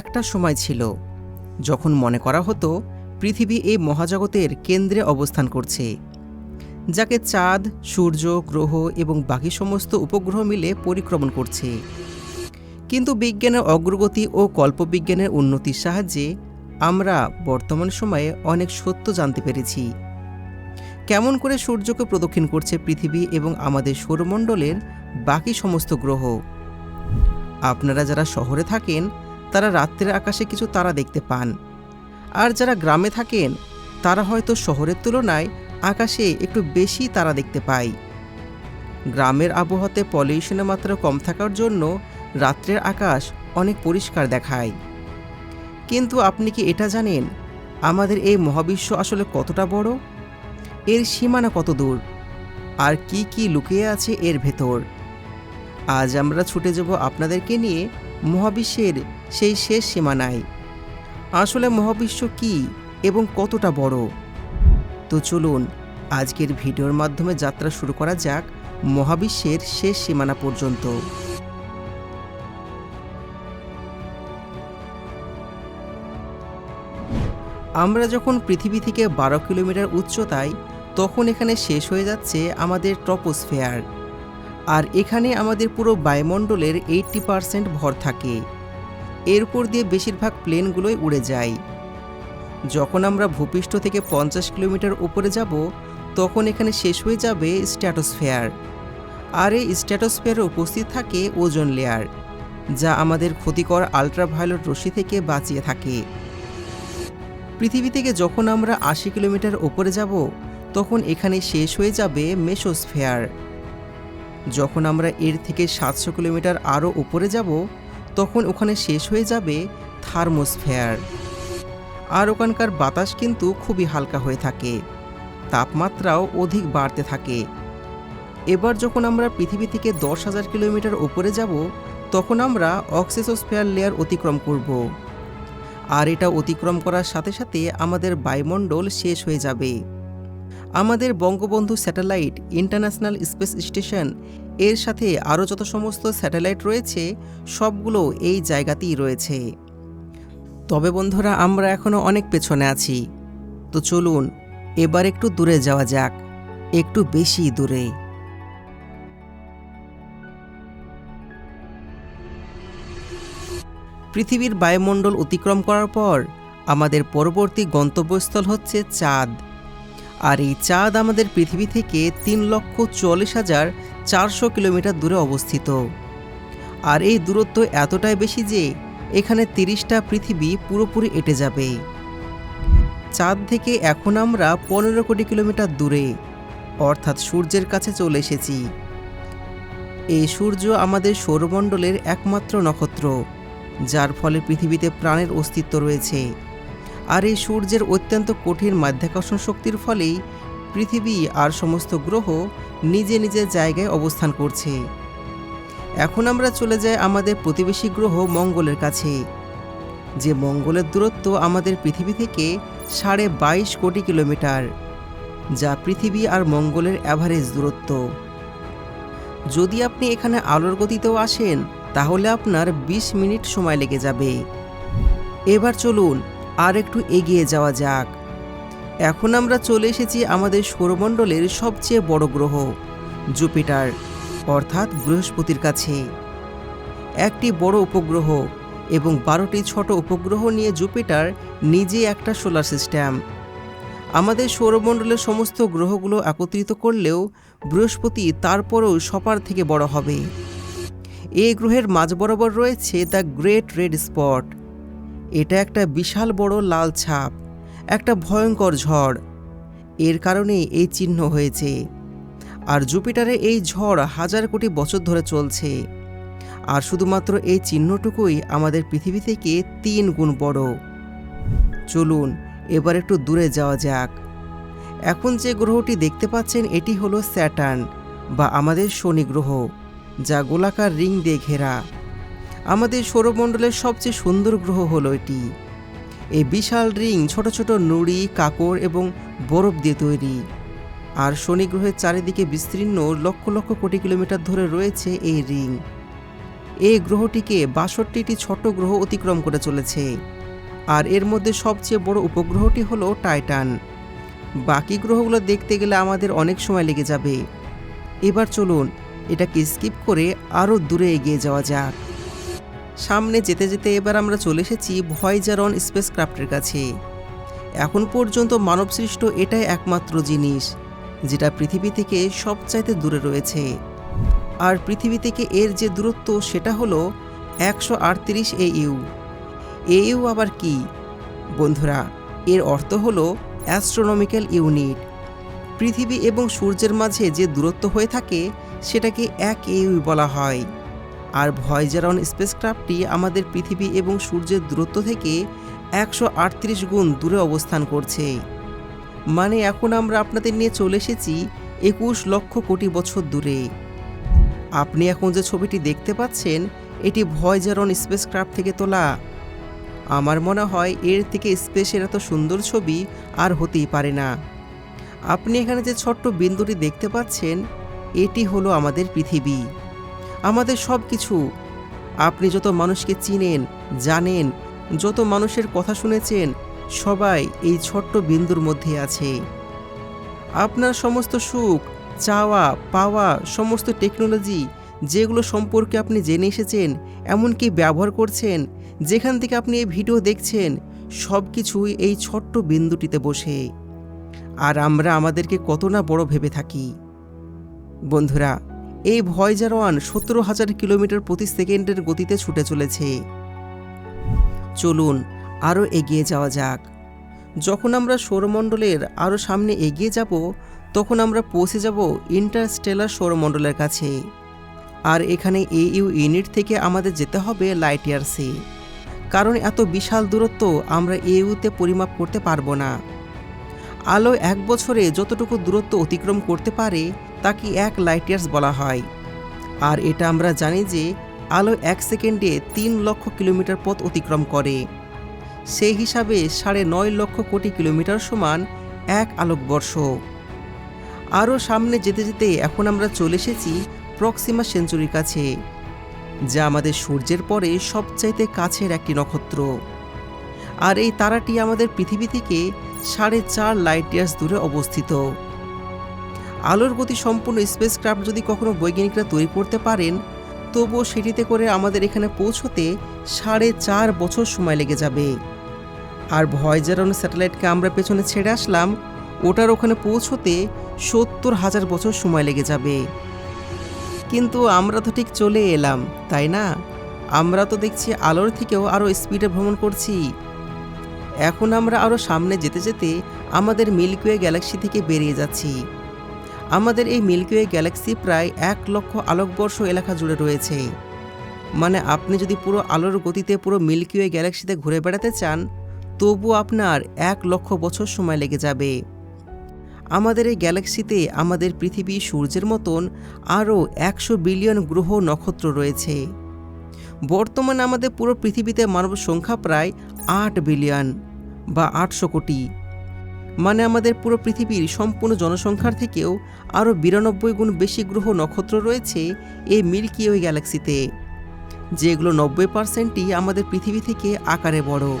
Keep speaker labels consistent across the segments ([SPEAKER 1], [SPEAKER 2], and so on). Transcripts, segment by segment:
[SPEAKER 1] একটা সময় ছিল, যখন মনে করা হতো পৃথিবী এই মহাজগতের কেন্দ্রে অবস্থান করছে, যাকে চাঁদ, সূর্য, গ্রহ এবং বাকি সমস্ত উপগ্রহ মিলে পরিক্রমণ করছে। কিন্তু বিজ্ঞানের অগ্রগতি ও কল্পবিজ্ঞানের উন্নতির সাহায্যে আমরা বর্তমান সময়ে অনেক সত্য জানতে পেরেছি। কেমন করে সূর্যকে প্রদক্ষিণ করছে পৃথিবী এবং আমাদের সৌরমণ্ডলের বাকি সমস্ত গ্রহ? আপনারা যারা শহরে থাকেন তারা রাত্রের আকাশে কিছু তারা দেখতে পান। আর যারা গ্রামে থাকেন, তারা হয়তো শহরের তুলনায় আকাশে একটু বেশি তারা দেখতে পায়। গ্রামের আবহাওয়াতে পলিউশনের মাত্রা কম থাকার জন্য রাত্রের আকাশ অনেক পরিষ্কার দেখায়। কিন্তু আপনি কি এটা জানেন, আমাদের এই মহাবিশ্ব আসলে কতটা বড়? এর সীমানা কত দূর? আর কি কি লুকিয়ে আছে এর ভেতর? আজ আমরা ছুটে যাব আপনাদেরকে নিয়ে মহাবিশ্বের সেই শেষ সীমানায়। আসলে মহাবিশ্ব কি এবং কতটা বড়? তো চলুন আজকের ভিডিওর মাধ্যমে যাত্রা শুরু করা যাক মহাবিশ্বের শেষ সীমানা পর্যন্ত। আমরা যখন পৃথিবী থেকে বারো কিলোমিটার উচ্চতায়, তখন এখানে শেষ হয়ে যাচ্ছে আমাদের ট্রপোস্ফেয়ার। আর এখানে আমাদের পুরো বায়ুমণ্ডলের এইট্টি পারসেন্ট ভর থাকে। এর উপর দিয়ে বেশিরভাগ প্লেনগুলোই উড়ে যায়। যখন আমরা ভূপৃষ্ঠ থেকে পঞ্চাশ কিলোমিটার উপরে যাব, তখন এখানে শেষ হয়ে যাবে স্ট্যাটোস্ফেয়ার। আর এই স্ট্যাটোস্ফেয়ারে উপস্থিত থাকে ওজন লেয়ার যা আমাদের ক্ষতিকর আলট্রাভায়োলেট রশ্মি থেকে বাঁচিয়ে থাকে। পৃথিবী থেকে যখন আমরা আশি কিলোমিটার ওপরে যাব, তখন এখানে শেষ হয়ে যাবে মেসোস্ফেয়ার। যখন আমরা এর থেকে সাতশো কিলোমিটার আরও উপরে যাব, তখন ওখানে শেষ হয়ে যাবে থার্মোস্ফেয়ার। আর ওখানকার বাতাস কিন্তু খুবই হালকা হয়ে থাকে। তাপমাত্রাও অধিক বাড়তে থাকে। এবার যখন আমরা পৃথিবী থেকে দশ হাজার কিলোমিটার উপরে যাব, তখন আমরা অক্সিসোস্ফেয়ার লেয়ার অতিক্রম করব। আর এটা অতিক্রম করার সাথে সাথে আমাদের বায়ুমণ্ডল শেষ হয়ে যাবে। আমাদের Bangabandhu satellite international space station, এর সাথে আরও যত সমস্ত স্যাটেলাইট রয়েছে, সবগুলো এই জায়গাতেই রয়েছে। তবে বন্ধুরা, আমরা এখনও অনেক পেছনে আছি। তো চলুন, এবার একটু দূরে যাওয়া যাক, একটু বেশি দূরে। পৃথিবীর বায়ুমণ্ডল অতিক্রম করার পর, আমাদের পরবর্তী গন্তব্যস্থল হচ্ছে চাঁদ। আর এই চাঁদ আমাদের পৃথিবী থেকে তিন লক্ষ চল্লিশ হাজার চারশো কিলোমিটার দূরে অবস্থিত। আর এই দূরত্ব এতটাই বেশি যে এখানে তিরিশটা পৃথিবী পুরোপুরি এঁটে যাবে। চাঁদ থেকে এখন আমরা পনেরো কোটি কিলোমিটার দূরে, অর্থাৎ সূর্যের কাছে চলে এসেছি। এই সূর্য আমাদের সৌরমণ্ডলের একমাত্র নক্ষত্র, যার ফলে পৃথিবীতে প্রাণের অস্তিত্ব রয়েছে। আর এই সূর্যের অত্যন্ত কঠিন মাধ্যাকর্ষণ শক্তির ফলেই পৃথিবী আর সমস্ত গ্রহ নিজে নিজের জায়গায় অবস্থান করছে। এখন আমরা চলে যাই আমাদের প্রতিবেশী গ্রহ মঙ্গলের কাছে। যে মঙ্গলের দূরত্ব আমাদের পৃথিবী থেকে সাড়ে বাইশ কোটি কিলোমিটার, যা পৃথিবী আর মঙ্গলের অ্যাভারেজ দূরত্ব। যদি আপনি এখানে আলোর গতিতেও আসেন, তাহলে আপনার ২০ মিনিট সময় লেগে যাবে। এবার চলুন আর একটু এগিয়ে যাওয়া যাক। এখন আমরা চলে এসেছি আমাদের সৌরমণ্ডলের সবচেয়ে বড় গ্রহ, জুপিটার, অর্থাৎ বৃহস্পতির কাছে। একটি বড় উপগ্রহ এবং বারোটি ছোট উপগ্রহ নিয়ে জুপিটার নিজে একটা সোলার সিস্টেম। আমাদের সৌরমণ্ডলের সমস্ত গ্রহগুলো একত্রিত করলেও বৃহস্পতি তারপরেও সবার থেকে বড় হবে। এই গ্রহের মাঝ বরাবর রয়েছে দ্য গ্রেট রেড স্পট। এটা একটা বিশাল বড় লাল ছাপ, একটা ভয়ঙ্কর ঝড়। এর কারণে এই চিহ্ন হয়েছে। আর জুপিটারে এই ঝড় হাজার কোটি বছর ধরে চলছে। আর শুধুমাত্র এই চিহ্নটুকুই আমাদের পৃথিবী থেকে তিন গুণ বড়। চলুন, এবার একটু দূরে যাওয়া যাক। এখন যে গ্রহটি দেখতে পাচ্ছেন, এটি হলো স্যাটার্ন বা আমাদের শনি গ্রহ, যা গোলাকার রিং দিয়ে ঘেরা। আমাদের সৌরমণ্ডলের সবচেয়ে সুন্দর গ্রহ হলো এটি। এই বিশাল রিং ছোট ছোট নুড়ি কাকড় এবং বরফ দিয়ে তৈরি। আর শনি গ্রহের চারিদিকে বিস্তীর্ণ লক্ষ লক্ষ কোটি কিলোমিটার ধরে রয়েছে এই রিং। এই গ্রহটিকে বাষট্টিটি ছোট গ্রহ অতিক্রম করে চলেছে। আর এর মধ্যে সবচেয়ে বড় উপগ্রহটি হলো টাইটান। বাকি গ্রহগুলো দেখতে গেলে আমাদের অনেক সময় লেগে যাবে। এবার চলুন এটাকে স্কিপ করে আরও দূরে এগিয়ে যাওয়া যাক। সামনে যেতে যেতে এবার আমরা চলে এসেছি ভয়েজারন স্পেস ক্রাফটের কাছে। এখন পর্যন্ত মানবসৃষ্ট এটাই একমাত্র জিনিস, যেটা পৃথিবী থেকে সবচাইতে দূরে রয়েছে। আর পৃথিবী থেকে এর যে দূরত্ব, সেটা হলো একশো আটত্রিশ এ ইউ। এ ইউ আবার কি? বন্ধুরা, এর অর্থ হলো অ্যাস্ট্রোনমিক্যাল ইউনিট। পৃথিবী এবং সূর্যের মাঝে যে দূরত্ব হয়ে থাকে, সেটাকে এক ইউ বলা হয়। আর ভয়েজারন স্পেসক্রাফটটি আমাদের পৃথিবী এবং সূর্যের দূরত্ব থেকে একশো আটত্রিশ গুণ দূরে অবস্থান করছে। মানে এখন আমরা আপনাদের নিয়ে চলে এসেছি একুশ লক্ষ কোটি বছর দূরে। আপনি এখন যে ছবিটি দেখতে পাচ্ছেন, এটি ভয়েজারন স্পেসক্রাফট থেকে তোলা। আমার মনে হয় এর থেকে স্পেসের এত সুন্দর ছবি আর হতেই পারে না। আপনি এখানে যে ছোট্ট বিন্দুটি দেখতে পাচ্ছেন, এটি হলো আমাদের পৃথিবী। আমাদের সব কিছু। আপনি যত মানুষকে চিনেন, জানেন, যত মানুষের কথা শুনেছেন, সবাই এই ছোট্ট বিন্দুর মধ্যে আছে। আপনার সমস্ত সুখ, চাওয়া, পাওয়া, সমস্ত টেকনোলজি, যেগুলো সম্পর্কে আপনি জেনে এসেছেন, এমনকি ব্যবহার করছেন, যেখান থেকে আপনি এই ভিডিও দেখছেন, সব কিছুই এই ছোট্ট বিন্দুটিতে বসে। আর আমরা আমাদেরকে কত না বড় ভেবে থাকি। বন্ধুরা এই ভয়েজার ওয়ান সতেরো হাজার কিলোমিটার প্রতি সেকেন্ডের গতিতে ছুটে চলেছে। চলুন, আরও এগিয়ে যাওয়া যাক। যখন আমরা সৌরমণ্ডলের আরও সামনে এগিয়ে যাব, তখন আমরা পৌঁছে যাব ইন্টারস্টেলার সৌরমণ্ডলের কাছে। আর এখানে এ ইউ ইউনিট থেকে আমাদের যেতে হবে লাইট ইয়ার্সে কারণ এত বিশাল দূরত্ব আমরা ইউতে পরিমাপ করতে পারব না। আলো এক বছরে যতটুকু দূরত্ব অতিক্রম করতে পারে তাকে এক লাইট ইয়ার্স বলা হয়। আর এটা আমরা জানি যে, আলো এক সেকেন্ডে তিন লক্ষ কিলোমিটার পথ অতিক্রম করে। সেই হিসাবে সাড়ে নয় লক্ষ কোটি কিলোমিটার সমান এক আলোকবর্ষ। আরও সামনে যেতে যেতে এখন আমরা চলে এসেছি প্রক্সিমা সেঞ্চুরির কাছে, যা আমাদের সূর্যের পরে সবচাইতে কাছের একটি নক্ষত্র। আর এই তারাটি আমাদের পৃথিবী থেকে সাড়ে চার লাইট ইয়ার্স দূরে অবস্থিত। আলোর গতি সম্পূর্ণ স্পেসক্রাফট যদি কখনো বৈজ্ঞানিকরা তৈরি করতে পারেন, তবুও সেটিতে করে আমাদের এখানে পৌঁছতে সাড়ে চার বছর সময় লেগে যাবে। আর ভয়েজারন স্যাটেলাইটকে আমরা পেছনে ছেড়ে আসলাম, ওটার ওখানে পৌঁছতে সত্তর হাজার বছর সময় লেগে যাবে। কিন্তু আমরা তো ঠিক চলে এলাম, তাই না? আমরা তো দেখছি আলোর থেকেও আরও স্পিডে ভ্রমণ করছি। এখন আমরা আরও সামনে যেতে যেতে আমাদের মিল্কওয়ে গ্যালাক্সি থেকে বেরিয়ে যাচ্ছি। আমাদের এই মিল্কিওয়ে গ্যালাক্সি প্রায় এক লক্ষ আলোকবর্ষ এলাকা জুড়ে রয়েছে। মানে আপনি যদি পুরো আলোর গতিতে পুরো মিল্কিওয়ে গ্যালাক্সিতে ঘুরে বেড়াতে চান তবু আপনার এক লক্ষ বছর সময় লেগে যাবে। আমাদের এই গ্যালাক্সিতে আমাদের পৃথিবী সূর্যের মতন আরও একশো বিলিয়ন গ্রহ নক্ষত্র রয়েছে। বর্তমানে আমাদের পুরো পৃথিবীতে মানব সংখ্যা প্রায় আট বিলিয়ন বা আটশো কোটি। মানে আমাদের পুরো পৃথিবীর সম্পূর্ণ জনসংখ্যার থেকেও আরও বিরানব্বই গুণ বেশি গ্রহ নক্ষত্র রয়েছে এই মিল্কি ওয়ে গ্যালাক্সিতে, যেগুলো নব্বই পার্সেন্টই আমাদের পৃথিবী থেকে আকারে বড়।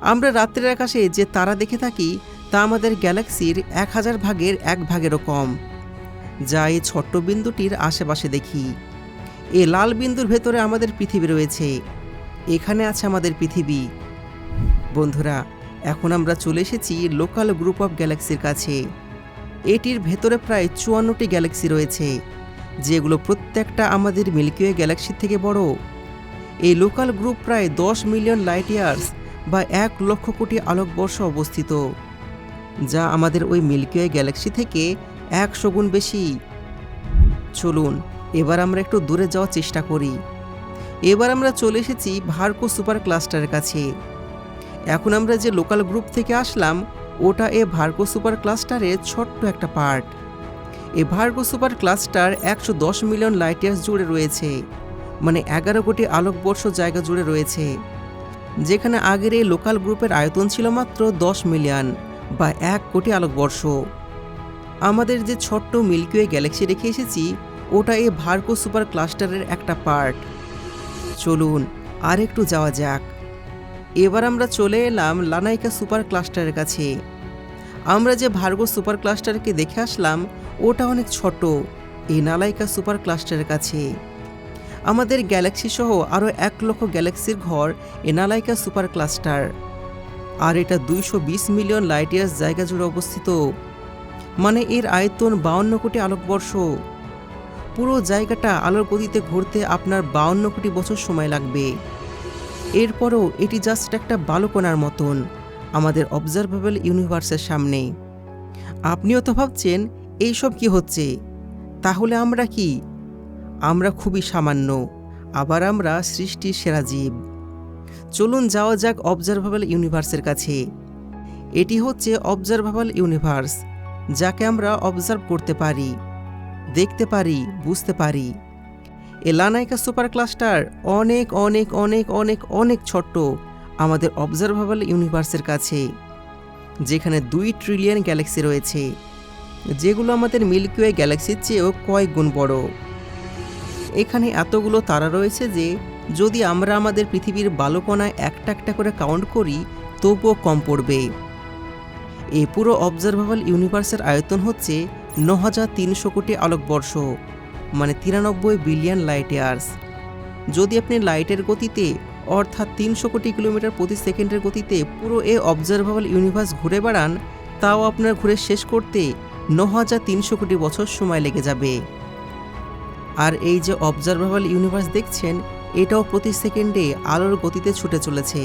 [SPEAKER 1] আমরা রাত্রের আকাশে যে তারা দেখে থাকি, তা আমাদের গ্যালাক্সির এক হাজার ভাগের এক ভাগেরও কম। যা এই ছোট্ট বিন্দুটির আশেপাশে দেখি। এ লাল বিন্দুর ভেতরে আমাদের পৃথিবী রয়েছে। এখানে আছে আমাদের পৃথিবী। বন্ধুরা এখন আমরা চলে এসেছি লোকাল গ্রুপ অফ গ্যালাক্সির কাছে। এটির ভেতরে প্রায় চুয়ান্নটি গ্যালাক্সি রয়েছে, যেগুলো প্রত্যেকটা আমাদের মিল্কিওয়ে গ্যালাক্সির থেকে বড়। এই লোকাল গ্রুপ প্রায় দশ মিলিয়ন লাইট ইয়ার্স বা এক লক্ষ কোটি আলোকবর্ষ অবস্থিত, যা আমাদের ওই মিল্কিওয়ে গ্যালাক্সি থেকে একশো গুণ বেশি। চলুন, এবার আমরা একটু দূরে যাওয়ার চেষ্টা করি। এবার আমরা চলে এসেছি ভার্কো সুপার ক্লাস্টারের কাছে। এখন আমরা যে লোকাল গ্রুপ থেকে আসলাম, ওটা এ ভার্গো সুপার ক্লাস্টারের ছোট্ট একটা পার্ট এ ভার্গো সুপার ক্লাস্টার একশো দশ মিলিয়ন লাইট ইয়ার্স জুড়ে রয়েছে মানে এগারো কোটি আলোকবর্ষ জায়গা জুড়ে রয়েছে, যেখানে আগের এই লোকাল গ্রুপের আয়তন ছিল মাত্র দশ মিলিয়ন বা এক কোটি আলোকবর্ষ আমাদের যে ছোট্ট মিল্কিওয়ে গ্যালাক্সি রেখে এসেছি, ওটা এই ভার্গো সুপার ক্লাস্টারের একটা পার্ট চলুন আর একটু যাওয়া যাক। এবার আমরা চলে এলাম লানাইকা সুপার ক্লাস্টারের কাছে। আমরা যে ভার্গো সুপার ক্লাস্টারকে দেখে আসলাম, ওটা অনেক ছোট, এই নালাইকা সুপার ক্লাস্টারের কাছে। আমাদের গ্যালাক্সি সহ আরও এক লক্ষ গ্যালাক্সির ঘর এ নালাইকা সুপার ক্লাস্টার। আর এটা দুইশো বিশ মিলিয়ন লাইট ইয়ার্স জায়গা জুড়ে অবস্থিত। মানে এর আয়তন বাউন্ন কোটি আলোকবর্ষ। পুরো জায়গাটা আলোর গতিতে ঘুরতে আপনার বাউন্ন কোটি বছর সময় লাগবে। এরপরও এটি জাস্ট একটা বালুকণার মতন, আমাদের অবজারভেবল ইউনিভার্সের সামনে আপনিও তো ভাবছেন, এইসব কি হচ্ছে? তাহলে আমরা কি? আমরা খুবই সামান্য, আবার আমরা সৃষ্টির সেরা জীব। চলুন যাওয়া যাক অবজারভেবল ইউনিভার্সের কাছে। এটি হচ্ছে অবজারভেবল ইউনিভার্স যাকে আমরা অবজার্ভ করতে পারি, দেখতে পারি, বুঝতে পারি। এ লানাইকা সুপার ক্লাস্টার অনেক অনেক অনেক অনেক অনেক ছোট্ট আমাদের অবজারভেবল ইউনিভার্সের কাছে, যেখানে দুই ট্রিলিয়ন গ্যালাক্সি রয়েছে, যেগুলো আমাদের মিল্কিওয়ে গ্যালাক্সির চেয়েও কয়েক গুণ বড়। এখানে এতগুলো তারা রয়েছে যে, যদি আমরা আমাদের পৃথিবীর বালুকণায় একটা একটা করে কাউন্ট করি, তবুও কম পড়বে। এ পুরো অবজারভেবল ইউনিভার্সের আয়তন হচ্ছে ন হাজার তিনশো কোটি আলোকবর্ষ। মানে তিরানব্বই বিলিয়ন লাইট ইয়ার্স যদি আপনি লাইটের গতিতে, অর্থাৎ তিনশো কোটি কিলোমিটার প্রতি সেকেন্ডের গতিতে পুরো এ অবজারভেবল ইউনিভার্স ঘুরে বেড়ান, তাও আপনার ঘুরে শেষ করতে ন হাজার তিনশো কোটি বছর সময় লেগে যাবে। আর এই যে অবজারভেবল ইউনিভার্স দেখছেন, এটাও প্রতি সেকেন্ডে আলোর গতিতে ছুটে চলেছে,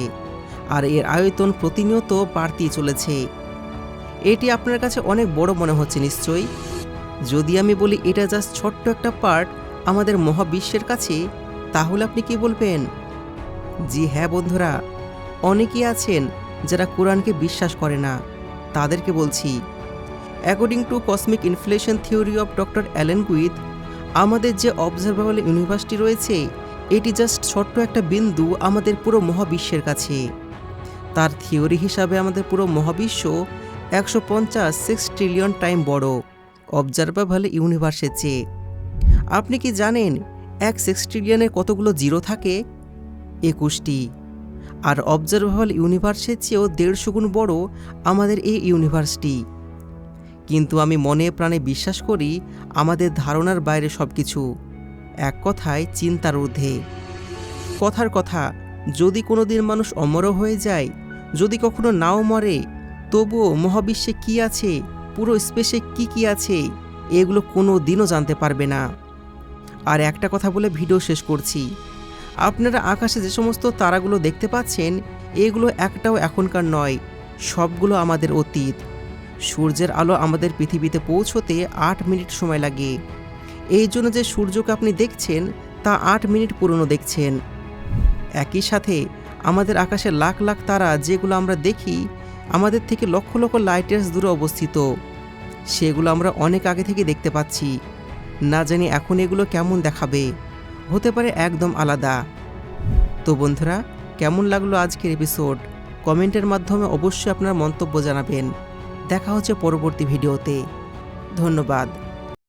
[SPEAKER 1] আর এর আয়তন প্রতিনিয়ত বাড়তেই চলেছে। এটি আপনার কাছে অনেক বড় মনে হচ্ছে নিশ্চয়ই? যদি আমি বলি এটা জাস্ট ছোট্ট একটা পার্ট আমাদের মহাবিশ্বের কাছে, তাহলে আপনি কি বলবেন? জি হ্যাঁ বন্ধুরা, অনেকেই আছেন যারা কোরআনকে বিশ্বাস করে না। তাদেরকে বলছি according to cosmic inflation theory of doctor Alan Guth আমাদের যে অবজারভেবল ইউনিভার্সিটি রয়েছে, এটি জাস্ট ছোট্ট একটা বিন্দু আমাদের পুরো মহাবিশ্বের কাছে। তার থিওরি হিসাবে আমাদের পুরো মহাবিশ্ব একশো পঞ্চাশ সিক্স ট্রিলিয়ন টাইম বড়। অবজারভেবল ইউনিভার্সের চেয়ে। আপনি কি জানেন এক সিক্স ট্রিলিয়নে কতগুলো জিরো থাকে? একুশটি। আর অবজারভেবল ইউনিভার্সের চেয়েও দেড়শো গুণ বড় আমাদের এই ইউনিভার্সটি কিন্তু আমি মনে প্রাণে বিশ্বাস করি আমাদের ধারণার বাইরে সব কিছু এক কথায় চিন্তার ঊর্ধ্বে। কথার কথা, যদি কোনো দিন মানুষ অমরও হয়ে যায়, যদি কখনো নাও মরে, তবুও মহাবিশ্বে কি আছে? পুরো স্পেসে কি কি আছে, এগুলো কোনো দিনও জানতে পারবে না। আর একটা কথা বলে ভিডিও শেষ করছি। আপনারা আকাশে যে সমস্ত তারাগুলো দেখতে পাচ্ছেন, এগুলো একটাও এখনকার নয়, সবগুলো আমাদের অতীত। সূর্যের আলো আমাদের পৃথিবীতে পৌঁছতে আট মিনিট সময় লাগে। এই জন্য যে সূর্যকে আপনি দেখছেন, তা আট মিনিট পুরনো দেখছেন। একই সাথে আমাদের আকাশে লাখ লাখ তারা যেগুলো আমরা দেখি আমাদের থেকে লক্ষ লক্ষ লাইটার্স দূরে অবস্থিত। সেগুলো আমরা অনেক আগে থেকে দেখতে পাচ্ছি। না জানি এখন এগুলো কেমন দেখাবে। হতে পারে একদম আলাদা। তো বন্ধুরা, কেমন লাগল আজকের এপিসোড কমেন্টের মাধ্যমে অবশ্যই আপনার মন্তব্য জানাবেন। দেখা হচ্ছে পরবর্তী ভিডিওতে। ধন্যবাদ।